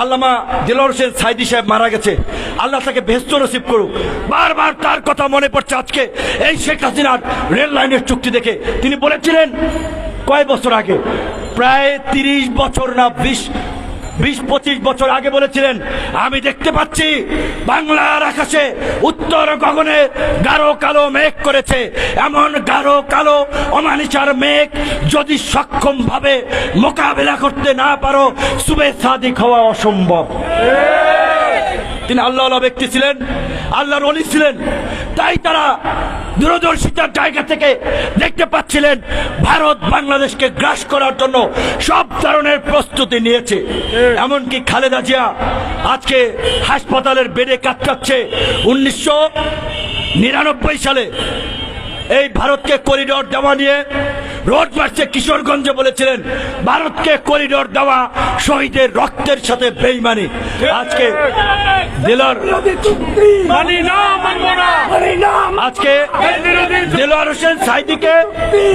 আল্লামা দিলর হোসেন সাইদি সাহেব মারা গেছে। আল্লাহ তাকে ভেস্ত নসিব করুক। বারবার তার কথা মনে পড়ছে আজকে। এই শেখ হাসিনার রেল লাইনের চুক্তি দেখে তিনি বলেছিলেন, কয় বছর আগে? প্রায় তিরিশ বছর না, বিশ বিশ পঁচিশ বছর আগে বলেছিলেন, আমি দেখতে পাচ্ছি বাংলার আকাশে উত্তর গগনে গাঢ় কালো মেঘ করেছে। এমন গাঢ় কালো, অমানিসার মেঘ যদি সক্ষমভাবে মোকাবেলা করতে না পারো শুভেচ্ছাদিক হওয়া অসম্ভব। তিনি আল্লাহ ব্যক্তি ছিলেন, আল্লাহর অলি ছিলেন। তাই তারা দূরদর্শিতার জায়গা থেকে দেখতে পাচ্ছিলেন, ভারত বাংলাদেশকে গ্রাস করার জন্য সব ধরনের প্রস্তুতি নিয়েছে। এমনকি খালেদা জিয়া আজকে হাসপাতালের বেডে কাটাচ্ছে উনিশশো নিরানব্বই সালে এই ভারতকে করিডোর দেওয়া নিয়ে রোড মার্চে কিশোরগঞ্জে বলেছিলেন ভারতকে করিডোর দেওয়া শহীদের রক্তের সাথে বেইমানি। আজকে দিলর আজকে হোসেন সাইদিকে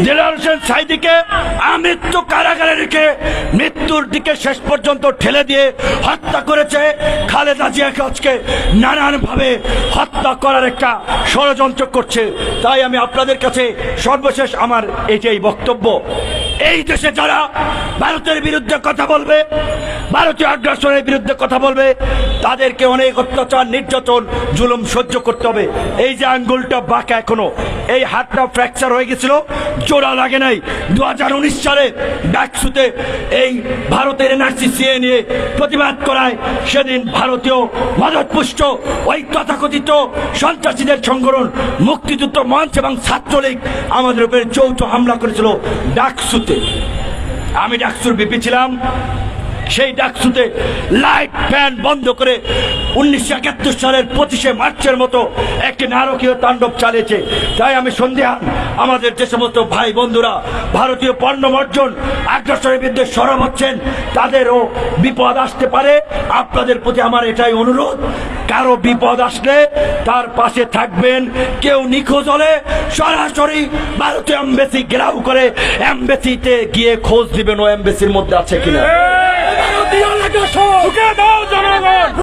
দিলওয়ার হোসেন সাইদিকে আমৃত্যু কারাগারে রেখে মৃত্যুর দিকে শেষ পর্যন্ত ঠেলে দিয়ে হত্যা করেছে খালেদা জিয়াকে আজকে নানান ভাবে হত্যা করার একটা ষড়যন্ত্র করছে। তাই আমি আপনাদের কাছে সর্বশেষ আমার এটাই বক্তব্য। এই দেশে যারা ভারতের বিরুদ্ধে কথা বলবে ভারতীয় আগ্রাসনের বিরুদ্ধে কথা বলবে তাদেরকে অনেক অত্যাচার, নির্যাতন, জুলুম সহ্য করতে হবে। এই যে আঙ্গুলটা বাঁকা এখনও, এই হাতটা ফ্র্যাকচার হয়ে গেছিল, জোড়া লাগে নাই। দু হাজার উনিশ সালে ডাকসুতে এই ভারতের এনআরসি সিএ নিয়ে প্রতিবাদ করায় সেদিন ভারতীয় মদতপুষ্ট ওই তথাকথিত সন্ত্রাসীদের সংগঠন মুক্তিযুদ্ধ মঞ্চ এবং ছাত্রলীগ আমাদের উপরে যৌথ হামলা করেছিল ডাকসুতে। আমি ডাকসুর বিপি ছিলাম সেই ডাকসুতে লাইট ফ্যান বন্ধ করে উনিশশো একাত্তর সালের পঁচিশে মার্চের মতো একটি নারকীয় তাণ্ডব চালিয়েছে। তাই আমি সন্দেহান আমাদের যে সমস্ত ভাই বন্ধুরা, ভারতীয় পণ্য বর্জন আগ্রাসনের বিরুদ্ধে সরব হচ্ছেন, তাদেরও বিপদ আসতে পারে। আপনাদের প্রতি আমার এটাই অনুরোধ, কারও বিপদ আসলে তার পাশে থাকবেন, কেউ নিখোঁজ হলে সরাসরি ভারতীয় এম্বাসি ঘেরাও করে, এম্বাসিতে গিয়ে খোঁজ দিবেন ও এম্বাসির মধ্যে আছে কিনা। দাও জনগণ।